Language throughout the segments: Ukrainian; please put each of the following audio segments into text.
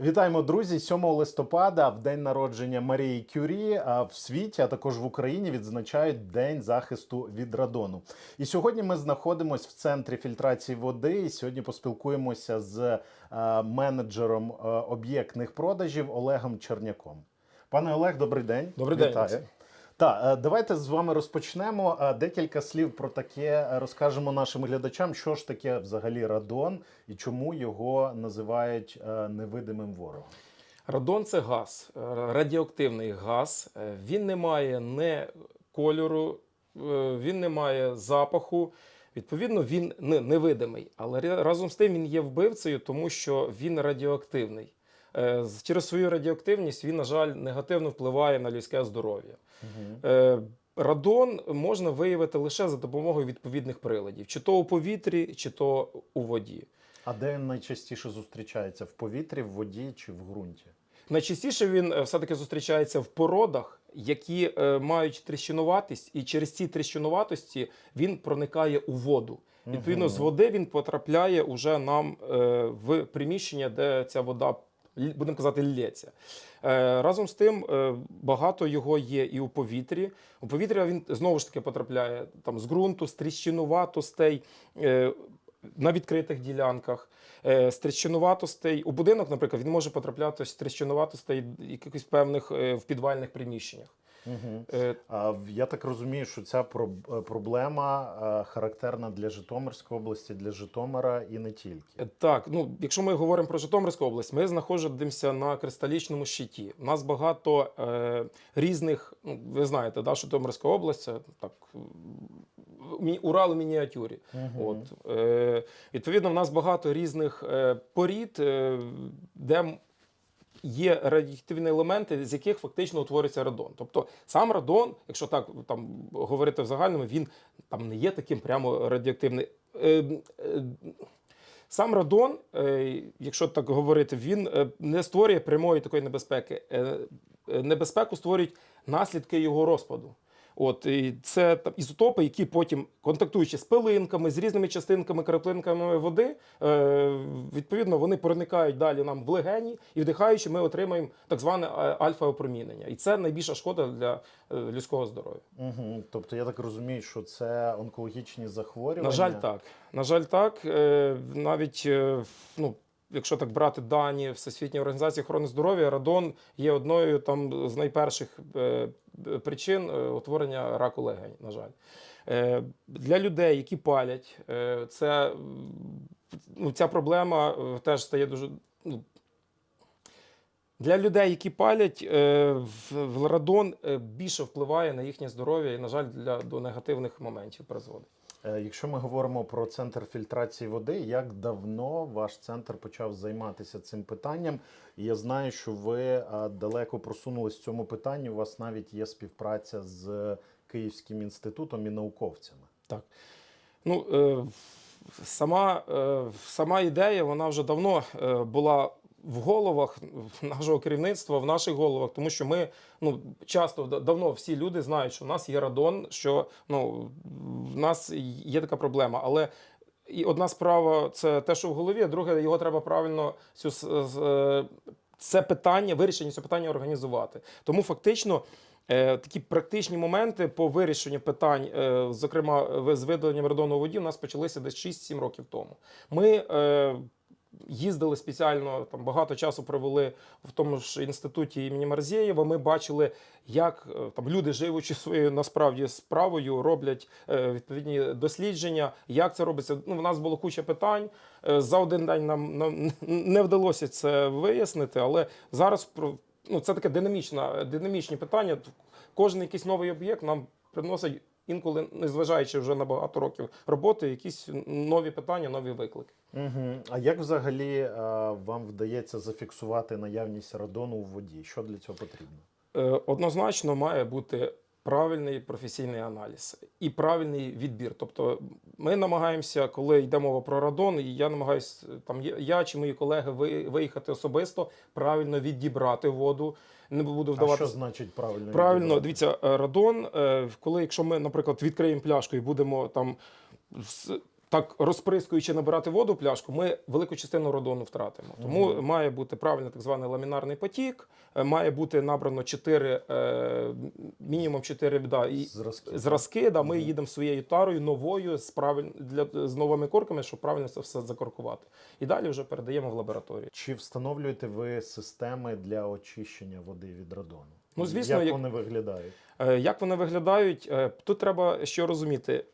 Вітаємо, друзі! 7 листопада, в день народження Марії Кюрі, а в світі, а також в Україні відзначають День захисту від радону. І сьогодні ми знаходимося в центрі фільтрації води. І сьогодні поспілкуємося з е, менеджером е, об'єктних продажів Олегом Черняком. Пане Олег, добрий день. Добрий день, Вітаю. Так, е, давайте з вами розпочнемо. Е, Декілька слів про таке е, розкажемо нашим глядачам, що ж таке взагалі радон і чому його називають невидимим ворогом. Радон це газ, радіоактивний газ. Він не має не кольору, він не має запаху. Відповідно, він невидимий. Але разом з тим він є вбивцею, тому що він радіоактивний. Е, Через свою радіоактивність він, на жаль, негативно впливає на людське здоров'я. Е, Радон можна виявити лише за допомогою відповідних приладів, чи то у повітрі, чи то у воді. А де він найчастіше зустрічається? В повітрі, в воді чи в ґрунті? Найчастіше він е, все-таки зустрічається в породах, які е, мають тріщинуватість, і через ці тріщинуватості він проникає у воду. Відповідно, з води він потрапляє уже нам е, в приміщення, де ця вода, будемо казати, лється. Е, разом з тим, е, багато його є і у повітрі. У повітря він знову ж таки потрапляє там з ґрунту, з тріщинуватостей. Е, на відкритих ділянках, з тріщинуватостей. У будинок, наприклад, він може потрапляти з тріщинуватостей якихось певних в підвальних приміщеннях. Угу. А я так розумію, що ця е, проблема е, характерна для Житомирської області, для Житомира і не тільки. Так, ну якщо ми говоримо про Житомирську область, ми знаходимося на кристалічному щиті. У нас багато е, різних, ну ви знаєте, да, Житомирська область так Урал у мініатюрі. От е, відповідно, в нас багато різних е, порід, е, де є радіоактивні елементи, з яких фактично утворюється радон. Тобто сам радон, якщо так там говорити в загальному, він там не є таким прямо радіоактивним. Е, е, Сам радон, е, якщо так говорити, він не створює прямої такої небезпеки. Небезпеку створюють наслідки його розпаду. От і це там ізотопи, які потім контактуючи з пилинками, з різними частинками, краплинками води, е, відповідно вони проникають далі нам в легені, і вдихаючи, ми отримаємо так зване е, альфа-опромінення. І це найбільша шкода для е, людського здоров'я. Угу. Тобто я так розумію, що це онкологічні захворювання. На жаль, так. На жаль, так. Е, Навіть е, ну. Якщо так брати дані Всесвітньої організації охорони здоров'я, радон є одною там з найперших е, причин е, утворення раку легень. На жаль, Е, для людей, які палять, це ну, ця проблема теж стає дуже ну, для людей, які палять, радон більше впливає на їхнє здоров'я і, на жаль, для до негативних моментів призводить. Е, Якщо ми говоримо про центр фільтрації води, як давно ваш центр почав займатися цим питанням? Я знаю, що ви е, далеко просунулись в цьому питанні. У вас навіть є співпраця з Київським інститутом і науковцями. Так. Ну, е, сама, е, сама ідея, вона вже давно була в головах нашого керівництва, в наших головах, тому що ми ну, часто давно всі люди знають, що в нас є радон, що ну, в нас є така проблема. Але і одна справа це те, що в голові, а друге, його треба правильно цю е, це питання, вирішення цього питання організувати. Тому фактично. Е, такі практичні моменти по вирішенню питань, е, зокрема з видаленням радону у воді, у нас почалися десь 6-7 років тому. Ми їздили спеціально, там багато часу провели в тому ж інституті імені Марзєєва. Ми бачили, як е, там люди, живучи своєю насправді справою, роблять е, відповідні дослідження. Як це робиться? Ну, в нас було куча питань. Е, За один день нам, нам не вдалося це вияснити, але зараз ну, це таке динамічне, динамічні питання. Кожен якийсь новий об'єкт нам приносить інколи, незважаючи вже на багато років роботи, якісь нові питання, нові виклики. Угу. А як взагалі а, вам вдається зафіксувати наявність радону у воді? Що для цього потрібно? Е, Однозначно має бути правильний професійний аналіз і правильний відбір. Тобто, ми намагаємося, коли йде мова про радон, і я намагаюся там я- я чи мої колеги ви- виїхати особисто, правильно відібрати воду. Не буду А що значить правильно? Правильно, відібрати? дивіться, е, радон, е, коли якщо ми, наприклад, відкриємо пляшку і будемо там так розприскуючи набирати воду пляшку, ми велику частину радону втратимо. Тому Мгм. має бути правильний так званий ламінарний потік, е, має бути набрано 4, е, мінімум 4 да, і Зразки. зразки. Да, ми Мгм. їдемо своєю тарою новою з правиль... для з новими корками, щоб правильно це все закоркувати. І далі вже передаємо в лабораторію. Чи встановлюєте ви системи для очищення води від радону? Ну, звісно, як як- вони виглядають? Е, Як вони виглядають? Тут треба що розуміти.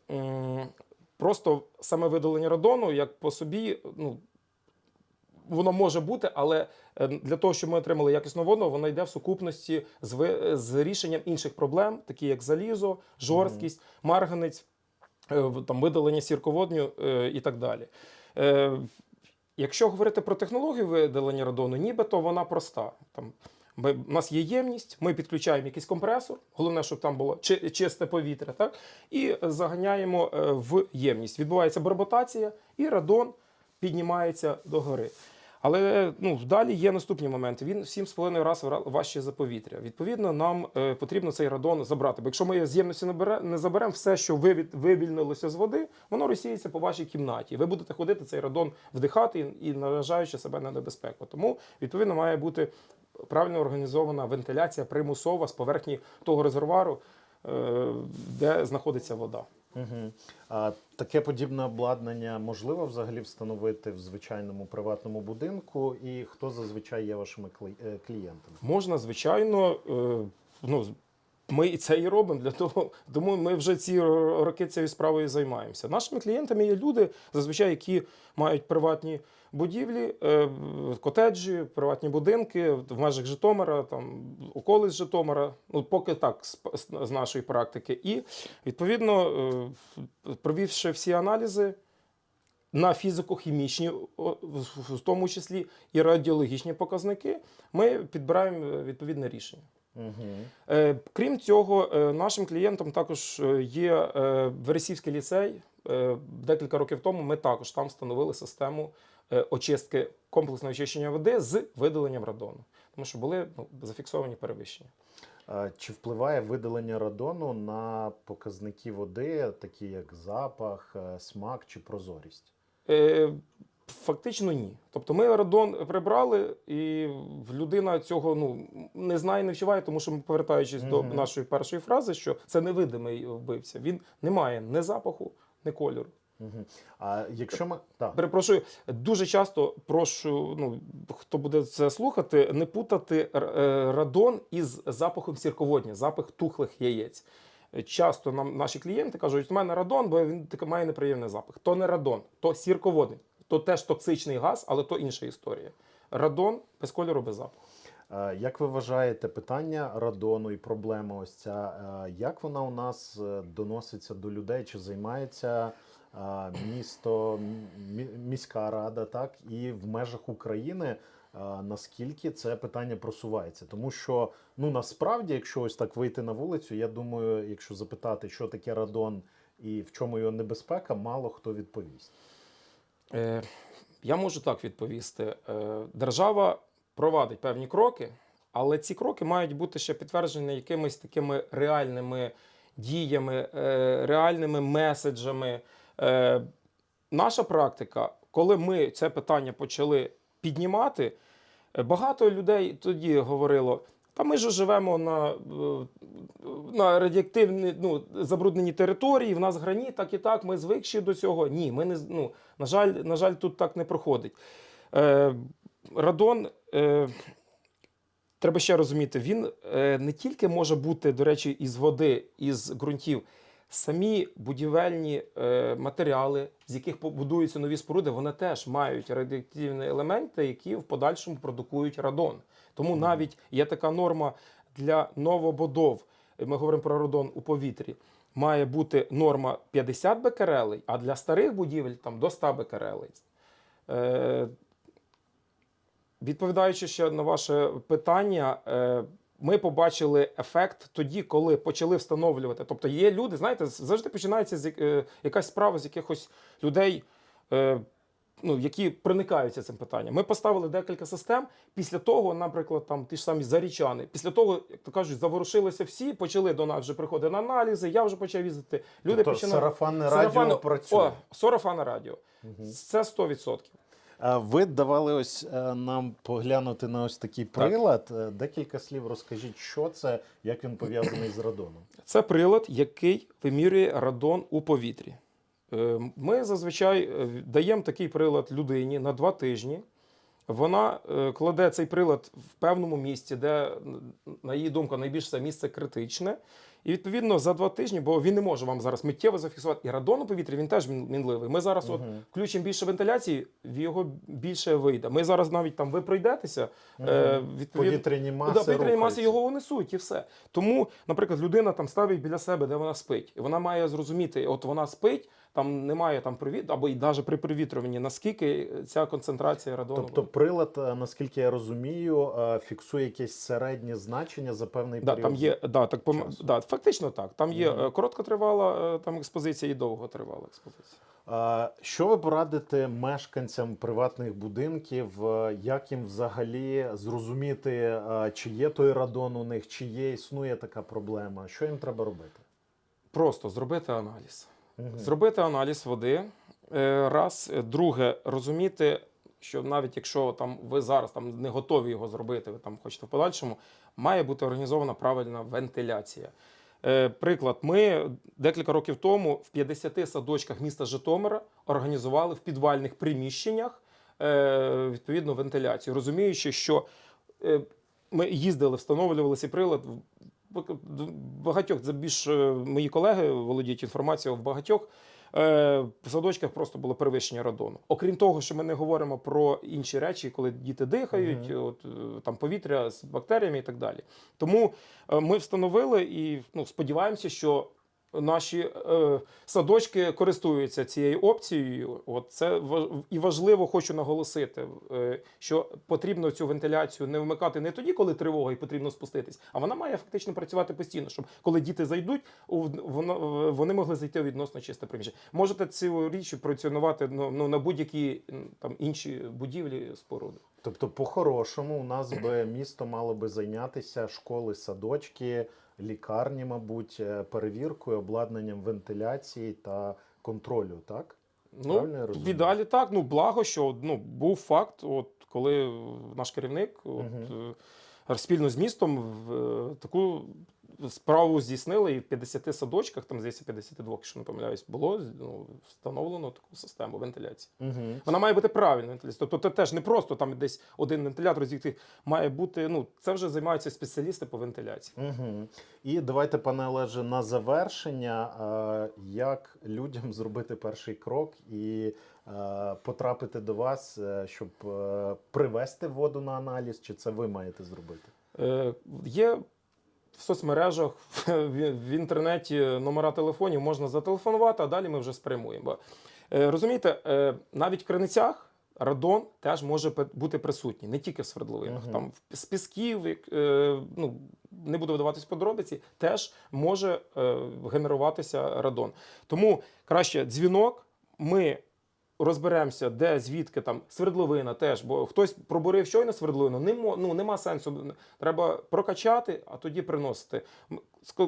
Просто саме видалення радону, як по собі, ну. Воно може бути, але е, для того, щоб ми отримали якісну воду, воно йде в сукупності з, ви- з рішенням інших проблем, такі як залізо, жорсткість, марганець, е, там, видалення сірководню е, і так далі. Якщо говорити про технологію видалення радону, нібито вона проста. Там, ми, у нас є ємність, ми підключаємо якийсь компресор, головне, щоб там було чи, чисте повітря, так? і заганяємо е, в ємність. Відбувається барботація, і радон піднімається догори. Але ну, далі є наступні моменти. Він в 7,5 разів ра- важче за повітря. Відповідно, нам е, потрібно цей радон забрати. Бо якщо ми з ємності не, заберемо, все, що вивільнилося з води, воно розсіється по вашій кімнаті. Ви будете ходити цей радон вдихати і, і наражаючи себе на небезпеку. Тому, відповідно, має бути правильно організована вентиляція примусова з поверхні того резервуару, е, де знаходиться вода. Угу. А таке подібне обладнання можливо взагалі встановити в звичайному приватному будинку, і хто зазвичай є вашими е, клієнтами? Можна, звичайно, е, ну, ми і це і робимо для того, тому ми вже ці роки цією справою займаємося. Нашими клієнтами є люди, зазвичай, які мають приватні будівлі, е, котеджі, приватні будинки в межах Житомира, там околиць Житомира. Ну поки так з, нашої практики. І відповідно, е, провівши всі аналізи. На фізико-хімічні, в тому числі і радіологічні показники, ми підбираємо е, відповідне рішення. Угу. Крім цього, нашим клієнтом також є Вересівський ліцей. Декілька років тому ми також там встановили систему очистки комплексного очищення води з видаленням радону, тому що були ну, зафіксовані перевищення. Чи впливає видалення радону на показники води, такі як запах, е, смак чи прозорість? Е, Фактично ні. Тобто ми радон прибрали, і людина цього ну не знає, не вчуває, тому що ми повертаючись до нашої першої фрази, що це невидимий вбивця. Він не має ні запаху, ні кольору. Угу. А якщо ми так. Перепрошую, дуже часто прошу, ну хто буде це слухати, не путати е, радон із запахом сірководня, запах тухлих яєць. Часто нам наші клієнти кажуть, у мене радон, бо він таки має неприємний запах. То не радон, то сірководний, то теж токсичний газ, але то інша історія. Радон без кольору, без запаху. Е, Як ви вважаєте питання радону і проблема ось ця, е, як вона у нас доноситься до людей? Чи займається місто, міська рада, так і в межах України? Наскільки це питання просувається? Тому що ну насправді, якщо ось так вийти на вулицю, я думаю, якщо запитати, що таке радон і в чому його небезпека, мало хто відповість. Е, я можу так відповісти. Е, держава провадить певні кроки, але ці кроки мають бути ще підтверджені якимись такими реальними діями, е, реальними меседжами. Е, наша практика, коли ми це питання почали піднімати, е, багато людей тоді говорило. Та ми ж живемо на, е, на радіоактивні, ну, забрудненій території, в нас граніт, так і так, ми звикші до цього. Ні, ми не ну, на жаль, на жаль, тут так не проходить. Е, радон, е, треба ще розуміти, він е, не тільки може бути, до речі, із води, із ґрунтів. Самі будівельні е, матеріали, з яких побудуються нові споруди, вони теж мають радіоактивні елементи, які в подальшому продукують радон. Тому навіть є така норма для новобудов. Ми говоримо про радон у повітрі. Має бути норма 50 бекерелей, а для старих будівель там до 100 бекерелей. Е, відповідаючи ще на ваше питання, е, ми побачили ефект тоді, коли почали встановлювати. Тобто є люди, знаєте, завжди починається з е, якась справа з якихось людей. Е, ну, які проникаються цим питанням. Ми поставили декілька систем. Після того, наприклад, там ті ж самі зарічани. Після того, як то кажуть, заворушилися всі, почали до нас вже приходити на аналізи. Я вже почав їздити. Люди тобто починають сарафанне Сарафанне- радіо працює. О, сарафанне радіо. Це 100%. А Ви давали ось е, нам поглянути на ось такий прилад. Е, Декілька слів розкажіть, що це, як він пов'язаний з радоном. Це прилад, який вимірює радон у повітрі. Е, Ми зазвичай даємо такий прилад людині на два тижні. Вона кладе цей прилад в певному місці, де, на її думку, найбільш це місце критичне. І відповідно за два тижні, бо він не може вам зараз миттєво зафіксувати. І радон у повітрі він теж мін- мінливий. Ми зараз от Мгм. включимо більше вентиляції, в його більше вийде. Ми зараз навіть там ви пройдетеся. е, відповідно, Повітряні маси. Да, повітряні маси його унесуть і все. Тому, наприклад, людина там ставить біля себе, де вона спить, і вона має зрозуміти, от вона спить, там немає там привіт, або і навіть при привітрюванні, наскільки ця концентрація радону. Тобто прилад, е, наскільки я розумію, е, фіксує якесь середнє значення за певний Да, період. там є, да, так, часу. да, фактично так. Там є Мгм. е, короткотривала там, експозиція і довготривала експозиція. Що ви порадите мешканцям приватних будинків? Як їм взагалі зрозуміти, чи є той радон у них, чи є існує така проблема? Що їм треба робити? Просто зробити аналіз. Зробити аналіз води. е, Раз, друге, розуміти, що навіть якщо там ви зараз там не готові його зробити, ви там хочете в подальшому, має бути організована правильна вентиляція. Е, Приклад, ми декілька років тому в 50 садочках міста Житомира організували в підвальних приміщеннях е, відповідну вентиляцію, розуміючи, що ми їздили, встановлювали цей прилад багатьох, це більш е, мої колеги володіють інформацією в багатьох. е, В садочках просто було перевищення радону. Окрім того, що ми не говоримо про інші речі, коли діти дихають, Мгм. от, е, там повітря з бактеріями і так далі. Тому е, ми встановили і ну, сподіваємося, що наші е, садочки користуються цією опцією. От це і важливо, хочу наголосити, е, що потрібно цю вентиляцію не вмикати не тоді, коли тривога і потрібно спуститись, а вона має фактично працювати постійно, щоб коли діти зайдуть, у- воно- вони могли зайти у відносно чисте приміщення. Можете цю річ працювати ну, ну, на будь-які там інші будівлі споруди. Тобто, по-хорошому, у нас би місто мало би зайнятися школи, садочки, лікарні, мабуть, е, перевіркою, обладнанням вентиляції та контролю, так? Ну, в ідеалі так. Ну, благо, що ну, був факт, от коли наш керівник от, е, спільно з містом в, е, таку справу здійснили, і в 50 садочках, там здається 52, якщо не помиляюсь, було ну, встановлено таку систему вентиляції. Угу. Вона має бути правильна вентиляція. Тобто це теж не просто там десь один вентилятор звідти має бути. Ну, це вже займаються спеціалісти по вентиляції. Угу. І давайте, пане Олеже, на завершення, як людям зробити перший крок і потрапити до вас, е, щоб е, привести воду на аналіз, чи це ви маєте зробити? Е, Є в соцмережах, в, інтернеті номера телефонів, можна зателефонувати, а далі ми вже спрямуємо. Е, Розумієте, е, навіть в криницях радон теж може бути присутній, не тільки в свердловинах. Мгм. Там з пісків, е, ну, не буду вдаватись в подробиці, теж може генеруватися радон. Тому краще дзвінок. Ми розберемося, де звідки там свердловина теж, бо хтось пробурив щойно свердловину, не ну, нема сенсу. Треба прокачати, а тоді приносити.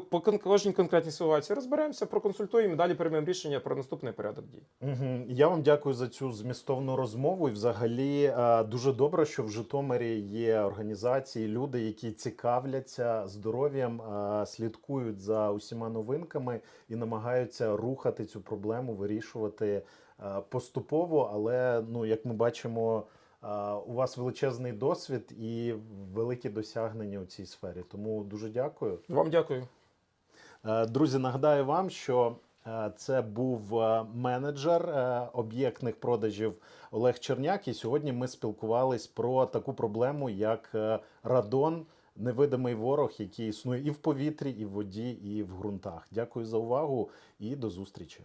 По кожній конкретній ситуації розберемося, проконсультуємо і далі приймемо рішення про наступний порядок дій. Угу. Я вам дякую за цю змістовну розмову. І взагалі е, дуже добре, що в Житомирі є організації, люди, які цікавляться здоров'ям, е, слідкують за усіма новинками і намагаються рухати цю проблему, вирішувати поступово. Але ну, як ми бачимо, е, у вас величезний досвід і великі досягнення у цій сфері. Тому дуже дякую. Вам дякую. Е, Друзі, нагадаю вам, що е, це був е, менеджер е, об'єктних продажів Олег Черняк. І сьогодні ми спілкувались про таку проблему, як е, радон, невидимий ворог, який існує і в повітрі, і в воді, і в ґрунтах. Дякую за увагу і до зустрічі.